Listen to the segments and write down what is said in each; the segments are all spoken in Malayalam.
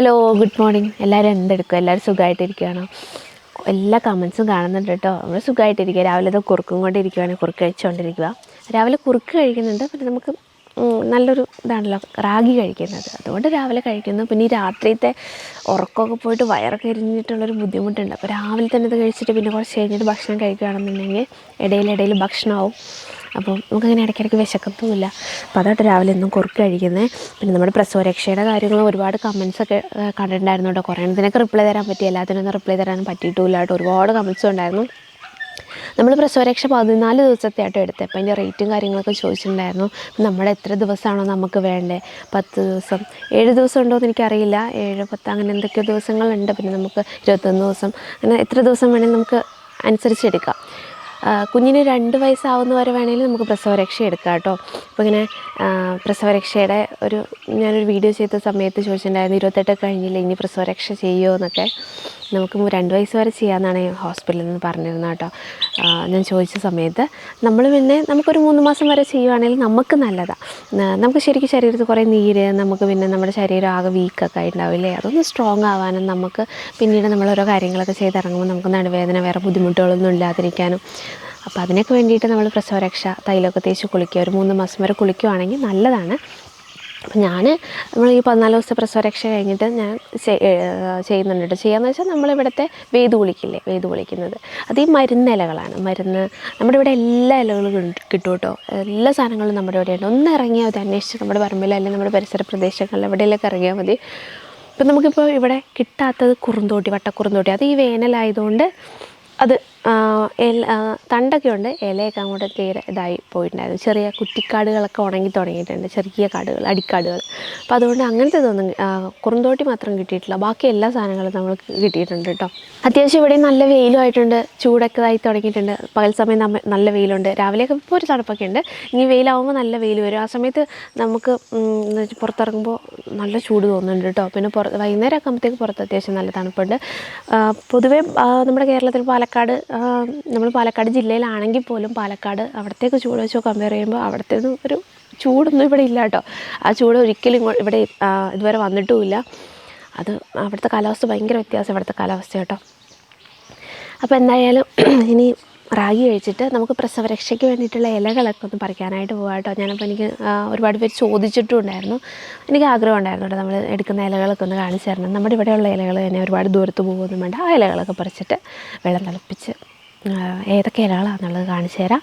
ഹലോ ഗുഡ് മോർണിംഗ് എല്ലാവരും എന്തെടുക്കും എല്ലാവരും സുഖമായിട്ടിരിക്കുകയാണോ? എല്ലാ കമൻസും കാണുന്നുണ്ട് കേട്ടോ. നമ്മൾ സുഖമായിട്ടിരിക്കുക. രാവിലെ ഇത് കുറുക്കും കൊണ്ടിരിക്കുകയാണ് കുറുക്ക് കഴിച്ചുകൊണ്ടിരിക്കുക. രാവിലെ കുറുക്ക് കഴിക്കുന്നുണ്ട്. പിന്നെ നമുക്ക് നല്ലൊരു ഇതാണല്ലോ. റാഗി കഴിക്കുന്നത്. അതുകൊണ്ട് രാവിലെ കഴിക്കുന്നു. പിന്നെ ഈ രാത്രിത്തെ ഉറക്കമൊക്കെ പോയിട്ട് വയറൊക്കെ എരിഞ്ഞിട്ടുള്ളൊരു ബുദ്ധിമുട്ടുണ്ട്. അപ്പോൾ രാവിലെ തന്നെ ഇത് കഴിച്ചിട്ട് പിന്നെ കുറച്ച് കഴിഞ്ഞിട്ട് ഭക്ഷണം കഴിക്കുകയാണെന്നുണ്ടെങ്കിൽ ഇടയിലിടയിൽ ഭക്ഷണമാവും. അപ്പോൾ നമുക്കങ്ങനെ ഇടയ്ക്കിടയ്ക്ക് വിശക്കത്തുമില്ല അപ്പോൾ അതായിട്ട് രാവിലെ എന്നും കുറുക്ക് കഴിക്കുന്നത് പിന്നെ നമ്മുടെ പ്രസവരക്ഷയുടെ കാര്യങ്ങൾ ഒരുപാട് കമൻസ് ഒക്കെ ആ, കണ്ടിട്ടുണ്ടായിരുന്നു കേട്ടോ കുറേ എണ്ണത്തിനൊക്കെ റിപ്ലൈ തരാൻ പറ്റി. എല്ലാത്തിനൊന്നും റിപ്ലൈ തരാൻ പറ്റിയിട്ടില്ല കേട്ടോ. ഒരുപാട് കമൻസും ഉണ്ടായിരുന്നു. നമ്മൾ പ്രസവരക്ഷ പതിനാല് ദിവസത്തെ ആയിട്ട് എടുത്തത് അപ്പോൾ അതിന്റെ റേറ്റും കാര്യങ്ങളൊക്കെ ചോദിച്ചിട്ടുണ്ടായിരുന്നു. നമ്മുടെ എത്ര ദിവസമാണോ നമുക്ക് വേണ്ടേ? പത്ത് ദിവസം. ഏഴ് ദിവസം ഉണ്ടോ എന്ന് എനിക്കറിയില്ല. ഏഴ് പത്ത് അങ്ങനെ എന്തൊക്കെയോ ദിവസങ്ങളുണ്ട്. പിന്നെ നമുക്ക് ഇരുപത്തൊന്ന് ദിവസം. അങ്ങനെ എത്ര ദിവസം വേണമെങ്കിൽ നമുക്ക് അനുസരിച്ചെടുക്കാം കുഞ്ഞിന് രണ്ട് വയസ്സാവുന്ന വരെ വേണമെങ്കിൽ നമുക്ക് പ്രസവരക്ഷ എടുക്കാം കേട്ടോ. അപ്പോൾ ഇങ്ങനെ പ്രസവരക്ഷയുടെ ഒരു ഞാനൊരു വീഡിയോ ചെയ്ത സമയത്ത് ചോദിച്ചിട്ടുണ്ടായിരുന്നു ഇരുപത്തെട്ട് കഴിഞ്ഞില്ലേ ഇനി പ്രസവരക്ഷ ചെയ്യുമോ എന്നൊക്കെ. നമുക്ക് രണ്ട് വയസ്സ് വരെ ചെയ്യാമെന്നാണ് ഹോസ്പിറ്റലിൽ നിന്ന് പറഞ്ഞിരുന്നത് കേട്ടോ. ഞാൻ ചോദിച്ച സമയത്ത് നമ്മൾ പിന്നെ നമുക്കൊരു മൂന്ന് മാസം വരെ ചെയ്യുവാണെങ്കിൽ നമുക്ക് നല്ലതാണ് നമുക്ക് ശരിക്കും ശരീരത്തിൽ കുറേ നീര് നമുക്ക് പിന്നെ നമ്മുടെ ശരീരം ആകെ വീക്കൊക്കെ ആയിട്ടുണ്ടാവില്ലേ അതൊന്ന് സ്ട്രോങ് ആവാനും നമുക്ക് പിന്നീട് നമ്മൾ ഓരോ കാര്യങ്ങളൊക്കെ ചെയ്തിറങ്ങുമ്പോൾ നമുക്ക് നടുവേദന വേറെ ബുദ്ധിമുട്ടുകളൊന്നും ഇല്ലാതിരിക്കാനും അപ്പോൾ അതിനൊക്കെ വേണ്ടിയിട്ട് നമ്മൾ പ്രസവരക്ഷ തൈലമൊക്കെ തേച്ച് കുളിക്കുക. ഒരു മൂന്ന് മാസം വരെ കുളിക്കുകയാണെങ്കിൽ നല്ലതാണ്. അപ്പം ഞാൻ നമ്മൾ ഈ പതിനാല് ദിവസത്തെ പ്രസവരക്ഷ കഴിഞ്ഞിട്ട് ഞാൻ ചെയ്യുന്നുണ്ട് കേട്ടോ. ചെയ്യാന്ന് വെച്ചാൽ നമ്മളിവിടുത്തെ വേദ് കുളിക്കില്ലേ? വേദ് കുളിക്കുന്നത്. അത് ഈ മരുന്ന് ഇലകളാണ്. മരുന്ന് നമ്മുടെ ഇവിടെ എല്ലാ ഇലകളും കിട്ടും കിട്ടും. എല്ലാ സാധനങ്ങളും നമ്മുടെ ഇവിടെ ഉണ്ട്. ഒന്ന് ഇറങ്ങിയാൽ മതി. അന്വേഷിച്ച് നമ്മുടെ പറമ്പിൽ അല്ലെങ്കിൽ നമ്മുടെ പരിസര പ്രദേശങ്ങളിൽ എവിടെയെല്ലാം ഇറങ്ങിയാൽ മതി. ഇപ്പം നമുക്കിപ്പോൾ ഇവിടെ കിട്ടാത്തത് കുറുന്തോട്ടി വട്ടക്കുറുന്തോട്ടി. അത് ഈ വേനലായതുകൊണ്ട് അത് തണ്ടൊക്കെ ഉണ്ട് ഇലയൊക്കെ അങ്ങോട്ട് തീരെ ഇതായി പോയിട്ടുണ്ടായിരുന്നു. ചെറിയ കുറ്റിക്കാടുകളൊക്കെ ഉണങ്ങി തുടങ്ങിയിട്ടുണ്ട്. ചെറിയ കാടുകൾ അടിക്കാടുകൾ. അപ്പോൾ അതുകൊണ്ട് അങ്ങനത്തെ ഇതൊന്നും കുറുന്തോട്ടി മാത്രം കിട്ടിയിട്ടില്ല. ബാക്കി എല്ലാ സാധനങ്ങളും നമ്മൾക്ക് കിട്ടിയിട്ടുണ്ട് കേട്ടോ. അത്യാവശ്യം ഇവിടെ നല്ല വെയിലുമായിട്ടുണ്ട് ചൂടൊക്കെ ആയി തുടങ്ങിയിട്ടുണ്ട്. പകൽ സമയം നല്ല വെയിലുണ്ട്. രാവിലെയൊക്കെ ഇപ്പോൾ ഒരു തണുപ്പൊക്കെ ഉണ്ട്. ഇനി വെയിലാവുമ്പോൾ നല്ല വെയിൽ വരും. ആ സമയത്ത് നമുക്ക് പുറത്തിറങ്ങുമ്പോൾ നല്ല ചൂട് തോന്നുന്നുണ്ട് കേട്ടോ. പിന്നെ പുറ വൈകുന്നേരം ആകുമ്പോഴത്തേക്ക് പുറത്ത് അത്യാവശ്യം നല്ല തണുപ്പുണ്ട്. പൊതുവേ നമ്മുടെ കേരളത്തിൽ പാലക്കാട് നമ്മൾ പാലക്കാട് ജില്ലയിലാണെങ്കിൽ പോലും പാലക്കാട് അവിടത്തേക്ക് ചൂട് വെച്ചോ കമ്പയർ ചെയ്യുമ്പോൾ അവിടുത്തെ ഒരു ചൂടൊന്നും ഇവിടെ ഇല്ല കേട്ടോ. ആ ചൂട് ഒരിക്കലും ഇവിടെ ഇതുവരെ വന്നിട്ടുമില്ല. അത് അവിടുത്തെ കാലാവസ്ഥ ഭയങ്കര വ്യത്യാസം ഇവിടുത്തെ കാലാവസ്ഥ കേട്ടോ. അപ്പോൾ എന്തായാലും ഇനി റാഗി കഴിച്ചിട്ട് നമുക്ക് പ്രസവരക്ഷയ്ക്ക് വേണ്ടിയിട്ടുള്ള ഇലകളൊക്കെ ഒന്ന് പറിക്കാനായിട്ട് പോകാം കേട്ടോ. ഞാനപ്പോൾ എനിക്ക് ഒരുപാട് പേര് ചോദിച്ചിട്ടും ഉണ്ടായിരുന്നു എനിക്ക് ആഗ്രഹം ഉണ്ടായിരുന്നു കേട്ടോ നമ്മൾ എടുക്കുന്ന ഇലകളൊക്കെ ഒന്ന് കാണിച്ചു തരണം. നമ്മുടെ ഇവിടെയുള്ള ഇലകൾ തന്നെ ഒരുപാട് ദൂരത്ത് പോകുമൊന്നും വേണ്ട. ആ ഇലകളൊക്കെ പറിച്ചിട്ട് വെള്ളം തിളപ്പിച്ച് ഏതൊക്കെ ഇലകളാണെന്നുള്ളത് കാണിച്ചു തരാം.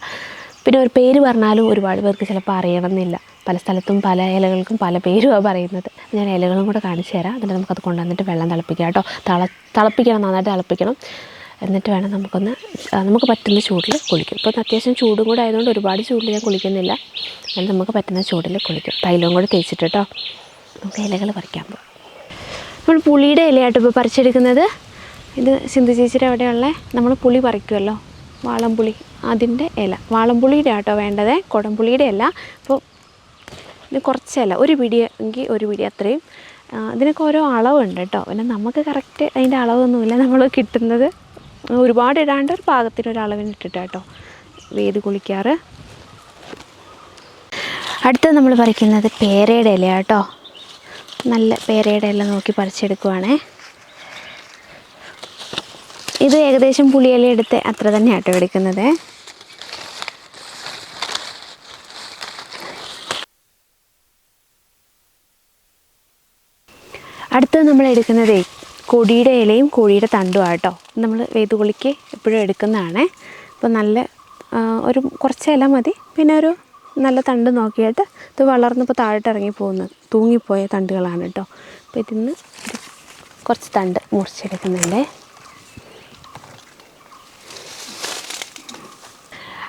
പിന്നെ ഒരു പേര് പറഞ്ഞാലും ഒരുപാട് പേർക്ക് ചിലപ്പോൾ അറിയണമെന്നില്ല. പല സ്ഥലത്തും പല ഇലകൾക്കും പല പേരുമാണ് പറയുന്നത്. ഞാൻ ഇലകളും കൂടെ കാണിച്ചു തരാം. എന്നിട്ട് നമുക്കത് കൊണ്ടുവന്നിട്ട് വെള്ളം തിളപ്പിക്കാം കേട്ടോ. തള തിളപ്പിക്കണം നന്നായിട്ട് തിളപ്പിക്കണം. എന്നിട്ട് വേണം നമുക്കൊന്ന് നമുക്ക് പറ്റുന്ന ചൂടിൽ കുളിക്കും. ഇപ്പോൾ അത്യാവശ്യം ചൂടും കൂടെ ആയതുകൊണ്ട് ഒരുപാട് ചൂടിൽ ഞാൻ കുളിക്കുന്നില്ല. എന്നാൽ നമുക്ക് പറ്റുന്ന ചൂടിൽ കുളിക്കും. തൈലവും കൂടെ തേച്ചിട്ട് കേട്ടോ. നമുക്ക് ഇലകൾ പറിക്കാൻ പോകും നമ്മൾ പുളിയുടെ ഇലയായിട്ട് ഇപ്പോൾ പറിച്ചെടുക്കുന്നത്. ഇത് സിന്ധു ചേച്ചിയുടെ അവിടെയുള്ള നമ്മൾ പുളി പറിക്കുമല്ലോ? വാളംപുളി. അതിന്റെ ഇല. വാളംപുളിയുടെ ആട്ടോ വേണ്ടത്. കുടംപുളിയുടെ അല്ല അപ്പോൾ ഇത് കുറച്ചല്ല ഒരു പിടി എങ്കിൽ ഒരു പിടി അത്രയും. ഇതിനൊക്കെ ഓരോ അളവുണ്ട് കേട്ടോ. പിന്നെ നമുക്ക് കറക്റ്റ് അതിന്റെ അളവൊന്നുമില്ല നമ്മൾ കിട്ടുന്നത്. ഒരുപാട് ഇടാണ്ട് ഒരു പാകത്തിന് ഒരു അളവിന് ഇട്ടിട്ട് കേട്ടോ വേത് കുളിക്കാറ്. അടുത്തത് നമ്മൾ പറിക്കുന്നത് പേരയുടെ ഇല കേട്ടോ നല്ല പേരയുടെ ഇല നോക്കി പറിച്ചെടുക്കുവാണേ. ഇത് ഏകദേശം പുളിയില എടുത്ത് അത്ര തന്നെ ആട്ടോ എടുക്കുന്നത്. അടുത്തത് നമ്മൾ എടുക്കുന്നത് കൊടിയുടെ ഇലയും കോഴിയുടെ തണ്ടും ആട്ടോ നമ്മൾ വേതുകുളിക്ക് എപ്പോഴും എടുക്കുന്നതാണ്. അപ്പോൾ നല്ല ഒരു കുറച്ച് ഇല മതി. പിന്നെ ഒരു നല്ല തണ്ട് നോക്കിയിട്ട് ഇത് വളർന്നപ്പോൾ താഴോട്ട് ഇറങ്ങി പോകുന്നത് തൂങ്ങിപ്പോയ തണ്ടുകളാണ് കേട്ടോ അപ്പോൾ ഇതിന്ന് കുറച്ച് തണ്ട് മുറിച്ചെടുക്കുന്നുണ്ട്.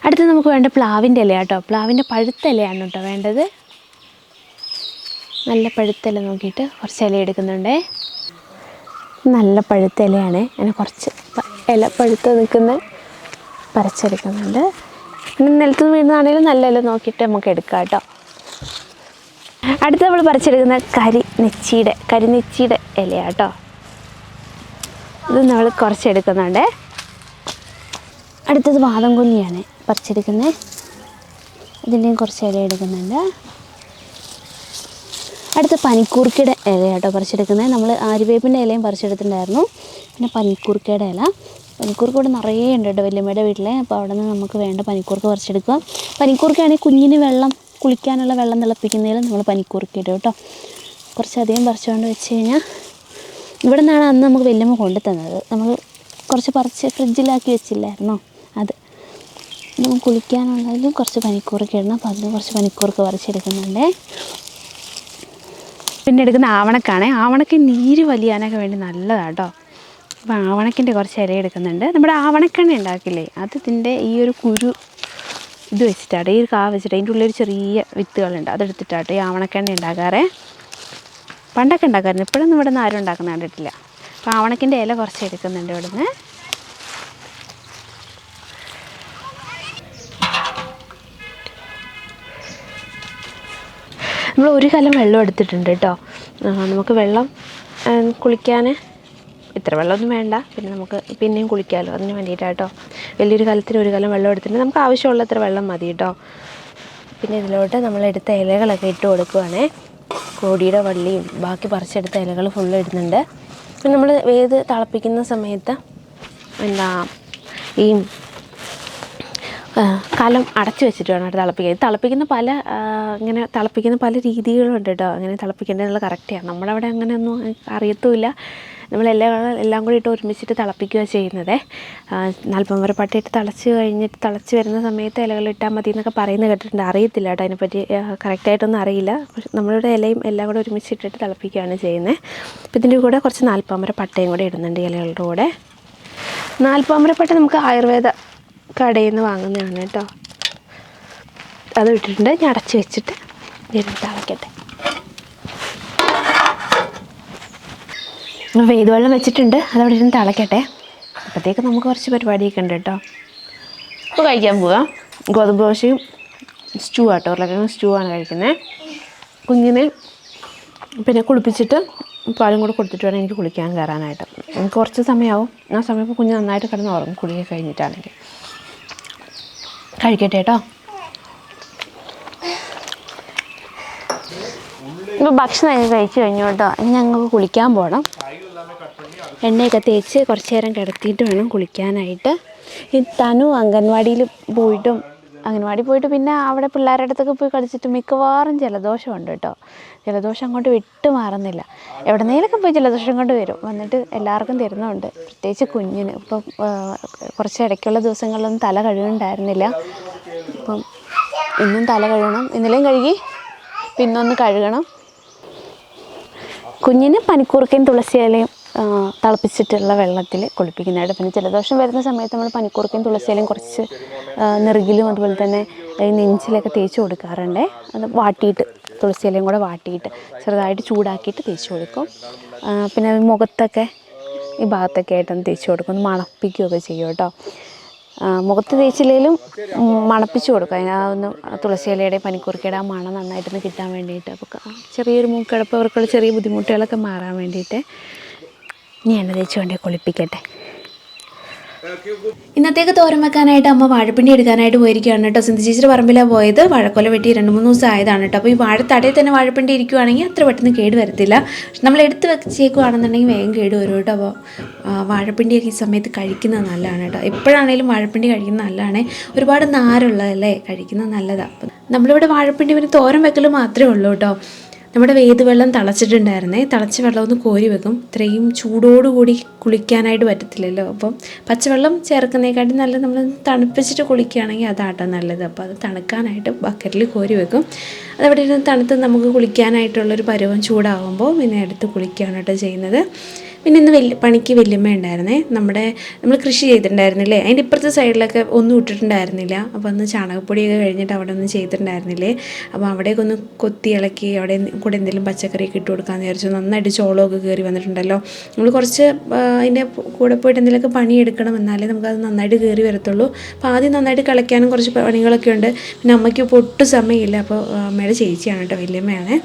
അടുത്ത് നമുക്ക് വേണ്ട പ്ലാവിന്റെ ഇല കേട്ടോ പ്ലാവിന്റെ പഴുത്ത ഇലയാണ് കേട്ടോ വേണ്ടത്. നല്ല പഴുത്ത ഇല നോക്കിയിട്ട് കുറച്ച് ഇല എടുക്കുന്നുണ്ട്. നല്ല പഴുത്ത ഇലയാണ്. അങ്ങനെ കുറച്ച് ഇല പഴുത്ത് നിൽക്കുന്ന പറിച്ചെടുക്കുന്നുണ്ട്. പിന്നെ നിലത്ത് വീഴുന്നതാണെങ്കിലും നല്ല ഇല നോക്കിയിട്ട് നമുക്ക് എടുക്കാം കേട്ടോ. അടുത്ത് നമ്മൾ പറിച്ചെടുക്കുന്ന കരി നെച്ചിയുടെ കരിനെച്ചിയുടെ ഇലയാണ് കേട്ടോ. ഇത് നമ്മൾ കുറച്ചെടുക്കുന്നുണ്ട്. അടുത്തത് വാദം കുഞ്ഞിയാണ് പറിച്ചെടുക്കുന്നത്. ഇതിന്റെയും കുറച്ച് ഇല എടുക്കുന്നുണ്ട്. അടുത്ത പനിക്കൂർക്കയുടെ ഇല കേട്ടോ പറിച്ചെടുക്കുന്നത്. നമ്മൾ ആര്യവേപ്പിന്റെ ഇലയും പറിച്ചെടുത്തിട്ടുണ്ടായിരുന്നു. പിന്നെ പനിക്കൂർക്കയുടെ ഇല. പനിക്കൂർക്ക ഇവിടെ നിറയെ ഉണ്ട് കേട്ടോ വല്യമ്മയുടെ വീട്ടിലെ. അപ്പോൾ അവിടെ നിന്ന് നമുക്ക് വേണ്ട പനിക്കൂർക്ക പറിച്ചെടുക്കുക. പനിക്കൂർക്കയാണെങ്കിൽ കുഞ്ഞിന് വെള്ളം കുളിക്കാനുള്ള വെള്ളം തിളപ്പിക്കുന്നതിൽ നമ്മൾ പനിക്കൂർക്ക ഇടും കേട്ടോ. കുറച്ചധികം പറിച്ചുകൊണ്ട് വെച്ച് കഴിഞ്ഞാൽ ഇവിടെ നിന്നാണ് അന്ന് നമുക്ക് വല്യമ്മ കൊണ്ടു തന്നത് നമ്മൾ കുറച്ച് പറിച്ച് ഫ്രിഡ്ജിലാക്കി വെച്ചില്ലായിരുന്നോ? അത്. നമുക്ക് കുളിക്കാനുള്ളതിലും കുറച്ച് പനിക്കൂർക്ക ഇടണം. അപ്പോൾ അതിന് കുറച്ച് പനിക്കൂർക്ക പറിച്ചെടുക്കുന്നുണ്ടേ. പിന്നെ എടുക്കുന്ന ആവണക്കാണ്. ആവണക്ക് നീര് വലിയാനൊക്കെ വേണ്ടി നല്ലതാണ് കേട്ടോ അപ്പോൾ ആവണക്കിന്റെ കുറച്ച് ഇല എടുക്കുന്നുണ്ട്. നമ്മുടെ ആവണക്കെണ്ണ ഉണ്ടാക്കില്ലേ? അത് ഇതിന്റെ ഈ ഒരു കുരു ഇത് വെച്ചിട്ടാണ് ഈ ഒരു കാ വെച്ചിട്ട് അതിന്റെ ഉള്ളിൽ ചെറിയ വിത്തുകളുണ്ട്. അതെടുത്തിട്ടാട്ടെ ഈ ആവണക്കെണ്ണ ഉണ്ടാക്കാറേ. പണ്ടൊക്കെ ഉണ്ടാക്കാറുണ്ട് ഇപ്പോഴൊന്നും ഇവിടെ നിന്ന് ആരും ഉണ്ടാക്കുന്ന കണ്ടിട്ടില്ല. അപ്പോൾ ആവണക്കിന്റെ ഇല കുറച്ച് എടുക്കുന്നുണ്ട് ഇവിടുന്ന്. നമ്മൾ ഒരു കലം വെള്ളം എടുത്തിട്ടുണ്ട് കേട്ടോ നമുക്ക് വെള്ളം കുളിക്കാൻ ഇത്ര വെള്ളമൊന്നും വേണ്ട. പിന്നെ നമുക്ക് പിന്നെയും കുളിക്കാമല്ലോ അതിന് വേണ്ടിയിട്ടാണ് കേട്ടോ വലിയൊരു കലത്തിന് ഒരു കലം വെള്ളം എടുത്തിട്ടുണ്ട്. നമുക്ക് ആവശ്യമുള്ള അത്ര വെള്ളം മതി കേട്ടോ പിന്നെ ഇതിലോട്ട് നമ്മൾ എടുത്ത ഇലകളൊക്കെ ഇട്ട് കൊടുക്കുവാണേ. കോടിയുടെ വള്ളിയും ബാക്കി പറിച്ചെടുത്ത ഇലകൾ ഫുള്ള് ഇടുന്നുണ്ട്. പിന്നെ നമ്മൾ വേത് തിളപ്പിക്കുന്ന സമയത്ത് എന്താ ഈ കലം അടച്ചു വെച്ചിട്ട് വേണം തിളപ്പിക്കാൻ. തിളപ്പിക്കുന്ന പല ഇങ്ങനെ തിളപ്പിക്കുന്ന പല രീതികളുണ്ട് കേട്ടോ അങ്ങനെ തിളപ്പിക്കേണ്ടതെന്നുള്ള കറക്റ്റാണ് നമ്മളവിടെ അങ്ങനെയൊന്നും അറിയത്തുമില്ല. നമ്മളെല്ലാം എല്ലാം കൂടി ഇട്ട് ഒരുമിച്ചിട്ട് തിളപ്പിക്കുക ചെയ്യുന്നത്. നാൽപ്പം വരെ പട്ടിയിട്ട് തിളച്ച് കഴിഞ്ഞിട്ട് തിളച്ച് വരുന്ന സമയത്ത് ഇലകൾ ഇട്ടാൽ മതി എന്നൊക്കെ പറയുന്നത് കേട്ടിട്ടുണ്ട്. അറിയത്തില്ല കേട്ടോ അതിനെപ്പറ്റി കറക്റ്റായിട്ടൊന്നും അറിയില്ല. പക്ഷെ നമ്മളിവിടെ ഇലയും എല്ലാം കൂടെ ഒരുമിച്ചിട്ടിട്ട് തിളപ്പിക്കുകയാണ് ചെയ്യുന്നത്. അപ്പോൾ ഇതിന്റെ കൂടെ കുറച്ച് നാൽപ്പാമര പട്ടയും കൂടെ ഇടുന്നുണ്ട് ഇലകളുടെ കൂടെ. നാൽപ്പാമരപ്പട്ട നമുക്ക് ആയുർവേദ കടയിൽ നിന്ന് വാങ്ങുന്നതാണ് കേട്ടോ. അത് ഇട്ടിട്ടുണ്ട്. ഞാൻ അടച്ച് വെച്ചിട്ട് തിളക്കട്ടെ. വെയ്ത് വെള്ളം വെച്ചിട്ടുണ്ട്. അതവിടെ ഇരുന്ന് തിളക്കട്ടെ. അപ്പോഴത്തേക്ക് നമുക്ക് കുറച്ച് പരിപാടിയൊക്കെ ഉണ്ട് കേട്ടോ. ഇപ്പോൾ കഴിക്കാൻ പോവാം. ഗോതമ്പ് ദോശയും സ്റ്റൂ ആട്ടോ. ഉരുളക്കിഴങ്ങ് സ്റ്റൂ ആണ് കഴിക്കുന്നത്. കുഞ്ഞിനെ പിന്നെ കുളിപ്പിച്ചിട്ട് പാലും കൂടെ കൊടുത്തിട്ട് വേണം എനിക്ക് കുളിക്കാൻ കയറാനായിട്ട്. കുറച്ച് സമയമാവും. ആ സമയം കുഞ്ഞ് നന്നായിട്ട് കിടന്ന് ഉറങ്ങും. കുളിയൊക്കെ കഴിഞ്ഞിട്ടാണെങ്കിൽ. കഴിക്കട്ടെ കേട്ടോ ഇപ്പോൾ ഭക്ഷണമൊക്കെ കഴിച്ചു കഴിഞ്ഞു കേട്ടോ ഇനി ഞങ്ങൾക്ക് കുളിക്കാൻ പോകണം എണ്ണയൊക്കെ തേച്ച് കുറച്ച് നേരം കിടത്തിയിട്ട് വേണം കുളിക്കാനായിട്ട്. ഈ തനു അംഗൻവാടിയിൽ പോയിട്ടും അംഗൻവാടി പോയിട്ട് പിന്നെ അവിടെ പിള്ളേരുടെ അടുത്തൊക്കെ പോയി കളിച്ചിട്ട് മിക്കവാറും ജലദോഷം ഉണ്ട് കേട്ടോ. ജലദോഷം അങ്ങോട്ട് വിട്ടു മാറുന്നില്ല. എവിടെന്നേലൊക്കെ പോയി ജലദോഷം കൊണ്ട് വരും. വന്നിട്ട് എല്ലാവർക്കും തരുന്നുണ്ട്. പ്രത്യേകിച്ച് കുഞ്ഞിന് ഇപ്പം കുറച്ച് ഇടയ്ക്കുള്ള ദിവസങ്ങളിലൊന്നും തല കഴുകുന്നുണ്ടായിരുന്നില്ല അപ്പം ഇന്നും തല കഴുകണം. ഇന്നലെയും കഴുകി പിന്നൊന്ന് കഴുകണം. കുഞ്ഞിന് പനിക്കൂർക്കയും തുളസിയിലയും തിളപ്പിച്ചിട്ടുള്ള വെള്ളത്തിൽ കുളിപ്പിക്കുന്നതായിട്ട് പിന്നെ ജലദോഷം വരുന്ന സമയത്ത് നമ്മൾ പനിക്കൂർക്കയും തുളസിയിലും കുറച്ച് നെറുകിലും അതുപോലെ തന്നെ ഈ നെഞ്ചിലൊക്കെ തേച്ച് കൊടുക്കാറുണ്ട്. അത് വാട്ടിയിട്ട് തുളസിയിലയും കൂടെ വാട്ടിയിട്ട് ചെറുതായിട്ട് ചൂടാക്കിയിട്ട് തേച്ച് കൊടുക്കും. പിന്നെ മുഖത്തൊക്കെ ഈ ഭാഗത്തൊക്കെ ആയിട്ടൊന്ന് തേച്ച് കൊടുക്കും. ഒന്ന് മണപ്പിക്കുകയൊക്കെ ചെയ്യും കേട്ടോ. മുഖത്ത് തേച്ചില്ലെങ്കിലും മണപ്പിച്ച് കൊടുക്കും. അതിന് ഒന്ന് തുളസിയിലയുടെ പനിക്കൂർക്കയുടെ ആ മണം നന്നായിട്ടൊന്ന് കിട്ടാൻ വേണ്ടിയിട്ട് അപ്പോൾ ചെറിയൊരു മൂക്കടപ്പ് അവർക്കുള്ള ചെറിയ ബുദ്ധിമുട്ടുകളൊക്കെ മാറാൻ വേണ്ടിയിട്ട് ഇനി എണ്ണ തേച്ച് കൊണ്ടേ കുളിപ്പിക്കട്ടെ. ഇന്നത്തേക്ക് തോരൻ വെക്കാനായിട്ട് അമ്മ വാഴപ്പിണ്ടി എടുക്കാനായിട്ട് പോയിരിക്കുകയാണ് കേട്ടോ. സിന്ധു ചേച്ചിയുടെ പറമ്പിലാണ് പോയത്. വാഴക്കൊല വെട്ടി രണ്ട് മൂന്ന് ദിവസം ആയതാണ് കേട്ടോ. അപ്പോൾ ഈ വാഴത്തടയിൽ തന്നെ വാഴപ്പിണ്ടി ഇരിക്കുവാണെങ്കിൽ അത്ര പെട്ടെന്ന് കേട് വരത്തില്ല. പക്ഷെ നമ്മൾ എടുത്ത് വെച്ചേക്കുവാണെന്നുണ്ടെങ്കിൽ വേഗം കേട് വരും കേട്ടോ. അപ്പോൾ വാഴപ്പിണ്ടിയൊക്കെ ഈ സമയത്ത് കഴിക്കുന്നത് നല്ലതാണ് കേട്ടോ. എപ്പോഴാണേലും വാഴപ്പിണ്ടി കഴിക്കുന്നത് നല്ലതാണ്. ഒരുപാട് നാരുള്ളതല്ലേ? കഴിക്കുന്നത് നല്ലതാണ് അപ്പം നമ്മളിവിടെ വാഴപ്പിണ്ടി പിന്നെ തോരൻ വെക്കൽ മാത്രമേ ഉള്ളൂ കേട്ടോ. നമ്മുടെ വേത് വെള്ളം തിളച്ചിട്ടുണ്ടായിരുന്നേ. തിളച്ച വെള്ളം ഒന്ന് കോരി വെക്കും. ഇത്രയും ചൂടോടുകൂടി കുളിക്കാനായിട്ട് പറ്റത്തില്ലല്ലോ. അപ്പം പച്ചവെള്ളം ചേർക്കുന്നതിനെക്കാട്ടി നല്ലത് നമ്മൾ തണുപ്പിച്ചിട്ട് കുളിക്കുകയാണെങ്കിൽ അതാട്ടോ നല്ലത്. അപ്പോൾ അത് തണുക്കാനായിട്ട് ബക്കറ്റിൽ കോരി വെക്കും. അതവിടെ ഇരുന്ന് തണുത്ത് നമുക്ക് കുളിക്കാനായിട്ടുള്ളൊരു പരുവം ചൂടാകുമ്പോൾ പിന്നെ എടുത്ത് കുളിക്കുകയാണ് കേട്ടോ ചെയ്യുന്നത്. പിന്നെ ഇന്ന് വലിയ പണിക്ക് വല്യമ്മ ഉണ്ടായിരുന്നേ. നമ്മുടെ നമ്മൾ കൃഷി ചെയ്തിട്ടുണ്ടായിരുന്നില്ലേ? അതിന്റെ ഇപ്പുറത്തെ സൈഡിലൊക്കെ ഒന്നും ഇട്ടിട്ടുണ്ടായിരുന്നില്ല. അപ്പോൾ ഒന്ന് ചാണകപ്പൊടിയൊക്കെ കഴിഞ്ഞിട്ട് അവിടെ ഒന്നും ചെയ്തിട്ടുണ്ടായിരുന്നില്ലേ? അപ്പോൾ അവിടെയൊക്കെ ഒന്ന് കൊത്തി ഇളക്കി അവിടെ കൂടെ എന്തെങ്കിലും പച്ചക്കറിയൊക്കെ ഇട്ട് കൊടുക്കാമെന്ന് വിചാരിച്ചു. നന്നായിട്ട് ചോളമൊക്കെ കയറി വന്നിട്ടുണ്ടല്ലോ. നമ്മൾ കുറച്ച് അതിന്റെ കൂടെ പോയിട്ട് എന്തെങ്കിലുമൊക്കെ പണിയെടുക്കണം എന്നാലേ നമുക്കത് നന്നായിട്ട് കയറി വരത്തുള്ളൂ. അപ്പോൾ ആദ്യം നന്നായിട്ട് കളിക്കാനും കുറച്ച് പണികളൊക്കെ ഉണ്ട്. പിന്നെ അമ്മയ്ക്ക് ഇപ്പോൾ ഒട്ടും സമയമില്ല. അപ്പോൾ അമ്മയുടെ ചേച്ചിയാണ് കേട്ടോ വല്യമ്മയാണ്.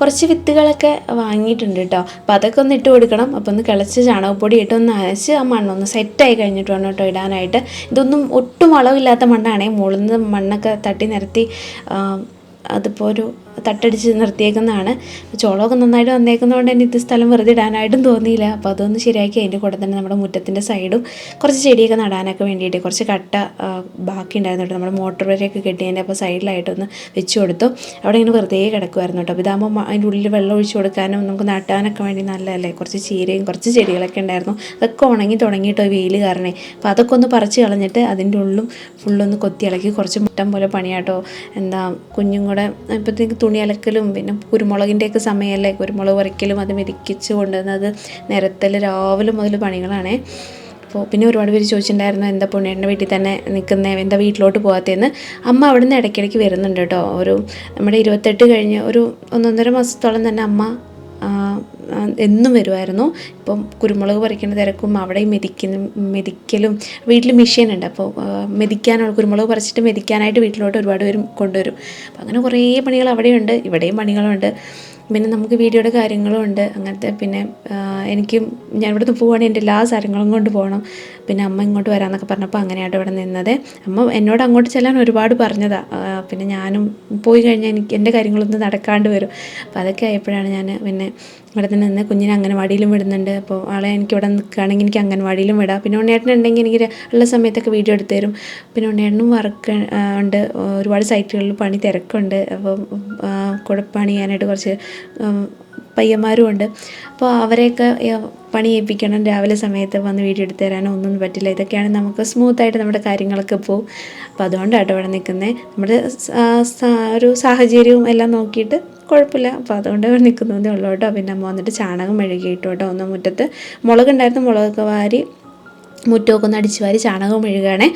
കുറച്ച് വിത്തുകളൊക്കെ വാങ്ങിയിട്ടുണ്ട് കേട്ടോ അപ്പോൾ അതൊക്കെ ഒന്ന് ഇട്ട് കൊടുക്കണം. അപ്പോൾ ഒന്ന് കിളച്ച് ചാണകപ്പൊടി ഇട്ട് ഒന്ന് അരച്ച് ആ മണ്ണൊന്ന് സെറ്റായി കഴിഞ്ഞിട്ട് വേണം കേട്ടോ ഇടാനായിട്ട്. ഇതൊന്നും ഒട്ടും വളവില്ലാത്ത മണ്ണാണേ. മുകളിൽ നിന്ന് മണ്ണൊക്കെ തട്ടി നിരത്തി അതിപ്പോൾ ഒരു തട്ടടിച്ച് നിർത്തിയേക്കുന്നതാണ്. ചോളമൊക്കെ നന്നായിട്ട് വന്നേക്കുന്നതുകൊണ്ട് തന്നെ ഇത് സ്ഥലം വെറുതെ ഇടാനായിട്ടും തോന്നിയില്ല. അപ്പോൾ അതൊന്ന് ശരിയാക്കി അതിന്റെ കൂടെ തന്നെ നമ്മുടെ മുറ്റത്തിന്റെ സൈഡും കുറച്ച് ചെടിയൊക്കെ നടാനൊക്കെ വേണ്ടിയിട്ട് കുറച്ച് കട്ട ബാക്കി ഉണ്ടായിരുന്നു നമ്മുടെ മോട്ടോർ വരെയൊക്കെ കെട്ടിയതിന്റെ അപ്പോൾ സൈഡിലായിട്ടൊന്ന് വെച്ച് കൊടുത്തു. അവിടെ ഇങ്ങനെ വെറുതെ കിടക്കുമായിരുന്നു കേട്ടോ. അപ്പോൾ ഇതാകുമ്പോൾ അതിന്റെ ഉള്ളിൽ വെള്ളം ഒഴിച്ച് കൊടുക്കാനും നമുക്ക് നട്ടാനൊക്കെ വേണ്ടി നല്ലതല്ലേ? കുറച്ച് ചീരയും കുറച്ച് ചെടികളൊക്കെ ഉണ്ടായിരുന്നു. അതൊക്കെ ഉണങ്ങി തുടങ്ങിയിട്ടോ വെയിൽ കാരണേ. അപ്പോൾ അതൊക്കെ ഒന്ന് പറിച്ച് കളഞ്ഞിട്ട് അതിന്റെ ഉള്ളും ഫുള്ളൊന്ന് കൊത്തി ഇളക്കി കുറച്ച് മുട്ടം പോലെ പണിയാട്ടോ. എന്താ കുഞ്ഞും കൂടെ ഇപ്പോഴത്തേക്ക് തുണി അലക്കലും പിന്നെ കുരുമുളകിന്റെയൊക്കെ സമയമല്ലേ? കുരുമുളക് പറിക്കലും അത് മെതിക്കിച്ച് കൊണ്ടുവന്നത് നിരത്തൽ രാവിലെ മുതൽ പണികളാണേ. അപ്പോൾ പിന്നെ ഒരുപാട് പേര് ചോദിച്ചിട്ടുണ്ടായിരുന്നു എന്താ പുണ്യേട്ടന്റെ വീട്ടിൽ തന്നെ നിൽക്കുന്നേ? എന്താ വീട്ടിലോട്ട് പോകാത്തതെന്ന്? അമ്മ അവിടെ നിന്ന് ഇടയ്ക്കിടയ്ക്ക് വരുന്നുണ്ട് കേട്ടോ. ഒരു നമ്മുടെ ഇരുപത്തെട്ട് കഴിഞ്ഞ് ഒരു ഒന്നൊന്നര മാസത്തോളം തന്നെ അമ്മ എന്നും വരുമായിരുന്നു. ഇപ്പം കുരുമുളക് പറിക്കുന്ന തിരക്കും അവിടെ മെതിക്കുന്ന മെതിക്കലും വീട്ടിൽ മെഷീൻ ഉണ്ട്. അപ്പോൾ മെതിക്കാനുള്ള കുരുമുളക് പറിച്ചിട്ട് മെതിക്കാനായിട്ട് വീട്ടിലോട്ട് ഒരുപാട് പേരും കൊണ്ടുവരും. അങ്ങനെ കുറേ പണികൾ അവിടെയുണ്ട് ഇവിടെയും പണികളുണ്ട്. പിന്നെ നമുക്ക് വീഡിയോയുടെ കാര്യങ്ങളും ഉണ്ട്. അങ്ങനത്തെ പിന്നെ എനിക്കും ഞാൻ ഇവിടുന്ന് പോവുകയാണെങ്കിൽ എന്റെ എല്ലാ സാധനങ്ങളും കൊണ്ട് പോകണം പിന്നെ അമ്മ ഇങ്ങോട്ട് വരാമെന്നൊക്കെ പറഞ്ഞപ്പോൾ അങ്ങനെയായിട്ട് ഇവിടെ നിന്നത്. അമ്മ എന്നോട് അങ്ങോട്ട് ചെല്ലാൻ ഒരുപാട് പറഞ്ഞതാണ് പിന്നെ ഞാനും പോയി കഴിഞ്ഞാൽ എനിക്ക് എന്റെ കാര്യങ്ങളൊന്നും നടക്കാണ്ട് വരും. അപ്പോൾ അതൊക്കെ ആയപ്പോഴാണ് ഞാൻ പിന്നെ ഇവിടെ തന്നെ നിന്ന് കുഞ്ഞിനെ അംഗൻവാടിയിലും വിടുന്നുണ്ട്. അപ്പോൾ ആളെ എനിക്ക് ഇവിടെ നിൽക്കുകയാണെങ്കിൽ എനിക്ക് അംഗൻവാടിയിലും വിടാം. പിന്നെ ഉണ്ണിയേട്ടൻ ഉണ്ടെങ്കിൽ എനിക്ക് ഉള്ള സമയത്തൊക്കെ വീഡിയോ എടുത്തു തരും. പിന്നെ ഉണ്ണിയേട്ടനും വർക്ക് ഉണ്ട്. ഒരുപാട് സൈറ്റുകളിൽ പണി തിരക്കുണ്ട്. അപ്പം കൂടെ പണി ചെയ്യാനായിട്ട് കുറച്ച് പയ്യന്മാരും ഉണ്ട്. അപ്പോൾ അവരെയൊക്കെ പണി ഏൽപ്പിക്കണം. രാവിലെ സമയത്ത് വന്ന് വീഡിയോ എടുത്ത് തരാനോ ഒന്നും പറ്റില്ല. ഇതൊക്കെയാണ് നമുക്ക് സ്മൂത്തായിട്ട് നമ്മുടെ കാര്യങ്ങളൊക്കെ പോവും. അപ്പോൾ അതുകൊണ്ടാട്ടോ ഇവിടെ നിൽക്കുന്നത് നമ്മുടെ ഒരു സാഹചര്യവും എല്ലാം നോക്കിയിട്ട് കുഴപ്പമില്ല. അപ്പോൾ അതുകൊണ്ട് നിൽക്കുന്നതേ ഉള്ളൂ കേട്ടോ. പിന്നെ അമ്മ വന്നിട്ട് ചാണകം മെഴുകിയിട്ടു കേട്ടോ. ഒന്ന് മുറ്റത്ത് മുളകുണ്ടായിരുന്നു. മുളകൊക്കെ വാരി മുറ്റമൊക്കെ ഒന്ന് അടിച്ച് വാരി ചാണകം മെഴുകുകയാണേ.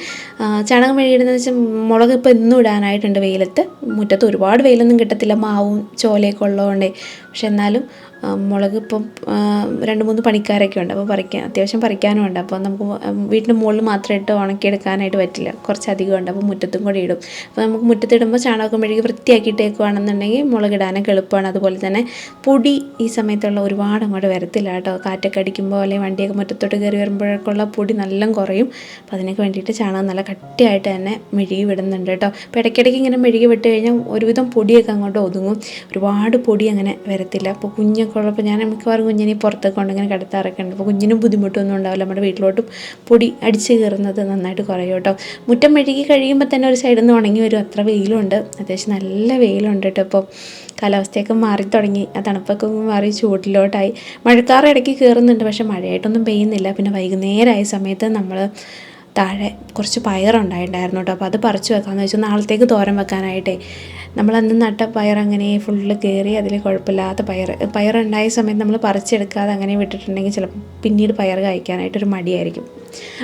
ചാണകം മെഴുകിയിടുന്നത് വെച്ചാൽ മുളക് ഇപ്പോൾ എന്നും ഇടാനായിട്ടുണ്ട് വെയിലത്ത്. മുറ്റത്ത് ഒരുപാട് വെയിലൊന്നും കിട്ടത്തില്ല. മാവും ചോലയൊക്കെ ഉള്ളതുകൊണ്ടേ. പക്ഷെ എന്നാലും മുളക് ഇപ്പം രണ്ട് മൂന്ന് പണിക്കാരൊക്കെ ഉണ്ട്. അപ്പോൾ പറിക്കാൻ അത്യാവശ്യം പറിക്കാനും ഉണ്ട്. അപ്പോൾ നമുക്ക് വീട്ടിന്റെ മുകളിൽ മാത്രം ഇട്ട് ഉണക്കിയെടുക്കാനായിട്ട് പറ്റില്ല. കുറച്ചധികം ഉണ്ട്. അപ്പോൾ മുറ്റത്തും കൂടി ഇടും. അപ്പോൾ നമുക്ക് മുറ്റത്തിടുമ്പോൾ ചാണകം മെഴുകി വൃത്തിയാക്കിയിട്ടേക്കുവാണെന്നുണ്ടെങ്കിൽ മുളകിടാനൊക്കെ എളുപ്പമാണ്. അതുപോലെ തന്നെ പൊടി ഈ സമയത്തുള്ള ഒരുപാട് അങ്ങോട്ട് വരത്തില്ല കേട്ടോ. കാറ്റൊക്കെ അടിക്കുമ്പോൾ അല്ലെങ്കിൽ വണ്ടിയൊക്കെ മുറ്റത്തോട്ട് കയറി വരുമ്പോഴേക്കുള്ള പൊടി നല്ല കുറയും. അപ്പോൾ അതിനൊക്കെ വേണ്ടിയിട്ട് ചാണകം നല്ല കട്ടിയായിട്ട് തന്നെ മെഴുകി വിടുന്നുണ്ട് കേട്ടോ. അപ്പോൾ ഇടയ്ക്കിടയ്ക്ക് ഇങ്ങനെ മെഴുകി വിട്ട് കഴിഞ്ഞാൽ ഒരുവിധം പൊടിയൊക്കെ അങ്ങോട്ട് ഒതുങ്ങും. ഒരുപാട് പൊടി അങ്ങനെ വരത്തില്ല. അപ്പോൾ കുഞ്ഞൊക്കെ ഉള്ളപ്പോൾ ഞാൻ മിക്കവാറും കുഞ്ഞിനെ പുറത്തൊക്കെ കൊണ്ട് ഇങ്ങനെ കിടത്താറൊക്കെ അപ്പോൾ കുഞ്ഞിനും ബുദ്ധിമുട്ടൊന്നും ഉണ്ടാവില്ല. നമ്മുടെ വീട്ടിലോട്ടും പൊടി അടിച്ച് കയറുന്നത് നന്നായിട്ട് കുറയും കേട്ടോ. മുറ്റം മെഴുകി കഴിയുമ്പോൾ തന്നെ ഒരു സൈഡിൽ നിന്ന് ഉണങ്ങി വരും. അത്ര വെയിലുണ്ട്. അത്യാവശ്യം നല്ല വെയിലുണ്ട് കേട്ടോ ഇപ്പോൾ കാലാവസ്ഥയൊക്കെ മാറി തുടങ്ങി. ആ തണുപ്പൊക്കെ മാറി ചൂടിലോട്ടായി. മഴക്കാറ് ഇടയ്ക്ക് കയറുന്നുണ്ട്. പക്ഷേ മഴയായിട്ടൊന്നും പെയ്യുന്നില്ല. പിന്നെ വൈകുന്നേരമായ സമയത്ത് നമ്മൾ താഴെ കുറച്ച് പയറുണ്ടായിട്ടുണ്ടായിരുന്നു കേട്ടോ. അപ്പോൾ അത് പറിച്ച് വെക്കാമെന്ന് വെച്ചാൽ നാളത്തേക്ക് തോരൻ വെക്കാനായിട്ടേ. നമ്മളന്ന് നട്ട പയർ അങ്ങനെ ഫുള്ള് കയറി അതിൽ കുഴപ്പമില്ലാത്ത പയർ. പയറുണ്ടായ സമയത്ത് നമ്മൾ പറിച്ചെടുക്കാതെ അങ്ങനെ വിട്ടിട്ടുണ്ടെങ്കിൽ ചിലപ്പോൾ പിന്നീട് പയർ കഴിക്കാനായിട്ടൊരു മടിയായിരിക്കും.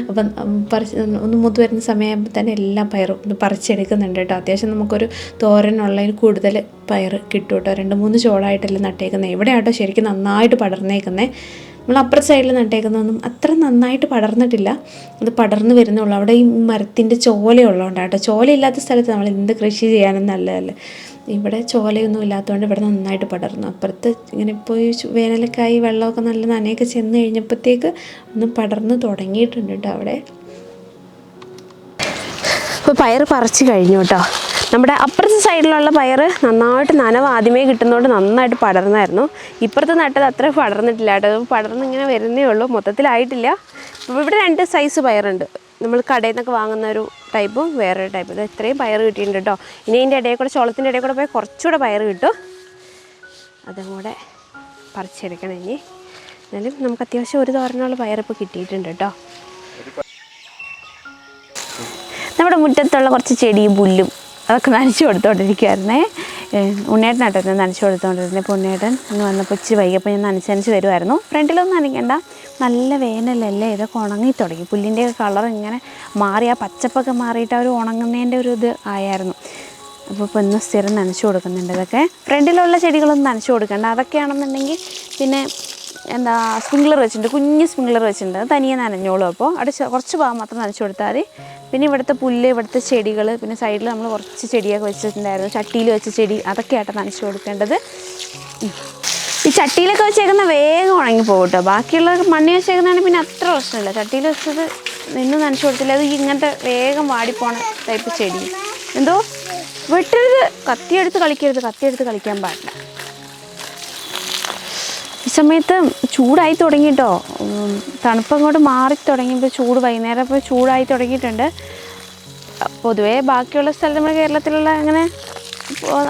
അപ്പം പറിച്ച് ഒന്ന് മുത്ത് വരുന്ന സമയമാകുമ്പോൾ തന്നെ എല്ലാ പയറും പറിച്ചെടുക്കുന്നുണ്ട് കേട്ടോ. അത്യാവശ്യം നമുക്കൊരു തോരനുള്ളതിൽ കൂടുതൽ പയർ കിട്ടും കേട്ടോ രണ്ട് മൂന്ന് ചോളായിട്ടല്ലേ നട്ടേക്കുന്നത് എവിടെയാട്ടോ ശരിക്കും നന്നായിട്ട് പടർന്നേക്കുന്നത് നമ്മൾ അപ്പുറത്തെ സൈഡിൽ നട്ടേക്കുന്നതൊന്നും അത്ര നന്നായിട്ട് പടർന്നിട്ടില്ല. അത് പടർന്ന് വരുന്നുള്ളൂ അവിടെ ഈ മരത്തിന്റെ ചോലയുള്ളതുകൊണ്ട് കേട്ടോ. ചോലയില്ലാത്ത സ്ഥലത്ത് നമ്മൾ എന്ത് കൃഷി ചെയ്യാനും നല്ലതല്ലേ. ഇവിടെ ചോലയൊന്നും ഇല്ലാത്തതുകൊണ്ട് ഇവിടെ നന്നായിട്ട് പടർന്നു. അപ്പുറത്ത് ഇങ്ങനെ ഇപ്പോൾ ഈ ചു- വേനലൊക്കെ ആയി വെള്ളമൊക്കെ നല്ല നനയൊക്കെ ചെന്ന് കഴിഞ്ഞപ്പോഴത്തേക്ക് ഒന്ന് പടർന്ന് തുടങ്ങിയിട്ടുണ്ട് കേട്ടോ അവിടെ. അപ്പോൾ പയർ പറിച്ച് കഴിഞ്ഞു കേട്ടോ. നമ്മുടെ അപ്പുറത്തെ സൈഡിലുള്ള പയർ നന്നായിട്ട് നനവ് ആദ്യമേ കിട്ടുന്നതുകൊണ്ട് നന്നായിട്ട് പടർന്നായിരുന്നു. ഇപ്പുറത്ത് നട്ടത് അത്ര പടർന്നിട്ടില്ല കേട്ടോ. പടർന്ന് ഇങ്ങനെ വരുന്നേ ഉള്ളൂ. മൊത്തത്തിലായിട്ടില്ല. ഇവിടെ രണ്ട് സൈസ് പയറുണ്ട്. നമ്മൾ കടയിൽ നിന്നൊക്കെ വാങ്ങുന്ന ഒരു ടൈപ്പും വേറൊരു ടൈപ്പ് ഇത് ഇത്രയും പയർ കിട്ടിയിട്ടുണ്ട് കേട്ടോ. ഇനി ഇതിന്റെ ഇടയിൽ കൂടെ ചോളത്തിന്റെ ഇടയിൽ കൂടെ പോയി കുറച്ചുകൂടെ പയർ കിട്ടും. അതും കൂടെ പറിച്ചെടുക്കണം ഇനി. എന്നാലും നമുക്ക് അത്യാവശ്യം ഒരു തോരനുള്ള പയറിപ്പോൾ കിട്ടിയിട്ടുണ്ട് കേട്ടോ. നമ്മുടെ മുറ്റത്തുള്ള കുറച്ച് ചെടിയും പുല്ലും അതൊക്കെ നനച്ചു കൊടുത്തോണ്ടിരിക്കുവായിരുന്നേ. ഉണ്ണേട്ടനാട്ടോ നനച്ചു കൊടുത്തോണ്ടിരുന്നത് ഇപ്പോൾ ഉണ്ണേട്ടൻ ഇന്ന് വന്നപ്പോൾ ഇച്ചിരി വൈകിയപ്പോൾ ഞാൻ നനച്ച് നനച്ച് വരുമായിരുന്നു ഫ്രണ്ടിലൊന്നും നനയ്ക്കണ്ട. നല്ല വേനലല്ലേ? ഇതൊക്കെ ഉണങ്ങി തുടങ്ങി. പുല്ലിന്റെ കളർ ഇങ്ങനെ മാറി. ആ പച്ചപ്പൊക്കെ മാറിയിട്ട് ആ ഒരു ഉണങ്ങുന്നതിന്റെ ഒരു ഇത് ആയായിരുന്നു. അപ്പോൾ ഇപ്പോൾ ഇന്ന് സ്ഥിരം നനച്ചു കൊടുക്കുന്നുണ്ട് ഇതൊക്കെ. ഫ്രണ്ടിലുള്ള ചെടികളൊന്നും നനച്ചു കൊടുക്കണ്ട. അതൊക്കെയാണെന്നുണ്ടെങ്കിൽ പിന്നെ എന്താ സ്പ്രിംഗ്ലർ വെച്ചിട്ടുണ്ട്. കുഞ്ഞ് സ്പ്രിംഗ്ലർ വെച്ചിട്ടുണ്ട്. അത് തനിയെ നനഞ്ഞോളൂ. അപ്പോൾ അവിടെ കുറച്ച് ഭാഗം മാത്രം നനച്ചു കൊടുത്താൽ മതി. പിന്നെ ഇവിടുത്തെ പുല്ല് ഇവിടുത്തെ ചെടികൾ പിന്നെ സൈഡിൽ നമ്മൾ കുറച്ച് ചെടിയൊക്കെ വെച്ചിട്ടുണ്ടായിരുന്നു. ചട്ടിയിൽ വെച്ച ചെടി അതൊക്കെയാട്ടോ നനച്ചു കൊടുക്കേണ്ടത്. ഈ ചട്ടിയിലൊക്കെ വെച്ചേക്കുന്ന വേഗം ഉണങ്ങി പോകും കേട്ടോ ബാക്കിയുള്ള മണ്ണി വെച്ചേക്കുന്നതാണ് പിന്നെ അത്ര പ്രശ്നമില്ല. ചട്ടിയിൽ വെച്ചത് നിന്ന് നനച്ചു കൊടുത്തില്ല. അത് ഇങ്ങനത്തെ വേഗം വാടിപ്പോണ ടൈപ്പ് ചെടി. എന്തോ? വെട്ടരുത്. കത്തിയെടുത്ത് കളിക്കരുത്. കത്തിയെടുത്ത് കളിക്കാൻ പാടില്ല. ഈ സമയത്ത് ചൂടായി തണുപ്പങ്ങോട്ട് തണുപ്പ് അങ്ങോട്ട് മാറി തുടങ്ങിയപ്പോൾ ചൂട് വൈകുന്നേരം ഇപ്പോൾ ചൂടായി തുടങ്ങിയിട്ടുണ്ട്. പൊതുവേ ബാക്കിയുള്ള സ്ഥലത്ത് നമ്മുടെ കേരളത്തിലുള്ള അങ്ങനെ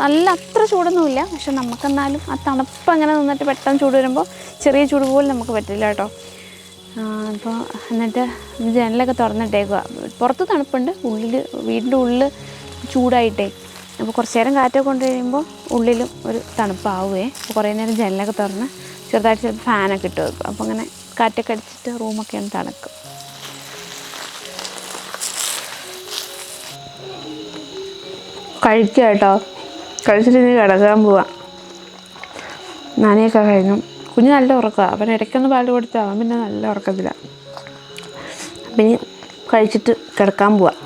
നല്ല അത്ര ചൂടൊന്നുമില്ല. പക്ഷെ നമുക്കെന്നാലും ആ തണുപ്പ് അങ്ങനെ നിന്നിട്ട് പെട്ടെന്ന് ചൂട് വരുമ്പോൾ ചെറിയ ചൂട് പോലും നമുക്ക് പറ്റില്ല കേട്ടോ. അപ്പോൾ എന്നിട്ട് ജനലൊക്കെ തുറന്നിട്ടേക്കുക പുറത്ത് തണുപ്പുണ്ട്. ഉള്ളിൽ വീടിന്റെ ഉള്ളിൽ ചൂടായിട്ടേ. അപ്പോൾ കുറച്ച് നേരം കാറ്റൊക്കെ കൊണ്ട് കഴിയുമ്പോൾ ഉള്ളിലും ഒരു തണുപ്പാവുകയെ കുറേ നേരം ജനലൊക്കെ തുറന്ന് ചെറുതായിട്ട് ചിലപ്പോൾ ഫാനൊക്കെ ഇട്ട് വെക്കും. അപ്പോൾ അങ്ങനെ കാറ്റൊക്കെ അടിച്ചിട്ട് റൂമൊക്കെ ഒന്ന് തണുക്കും. കഴിക്കുക കേട്ടോ. കഴിച്ചിട്ട് ഇനി കിടക്കാൻ പോവാം. നനയൊക്കെ കഴിഞ്ഞു. കുഞ്ഞ് നല്ല ഉറക്കമാണ് അവൻ ഇടയ്ക്കൊന്ന് പാൽ കൊടുത്താൽ അവൻ പിന്നെ നല്ല ഉറക്കത്തില്ല അപ്പം ഇനി കഴിച്ചിട്ട് കിടക്കാൻ പോവാം.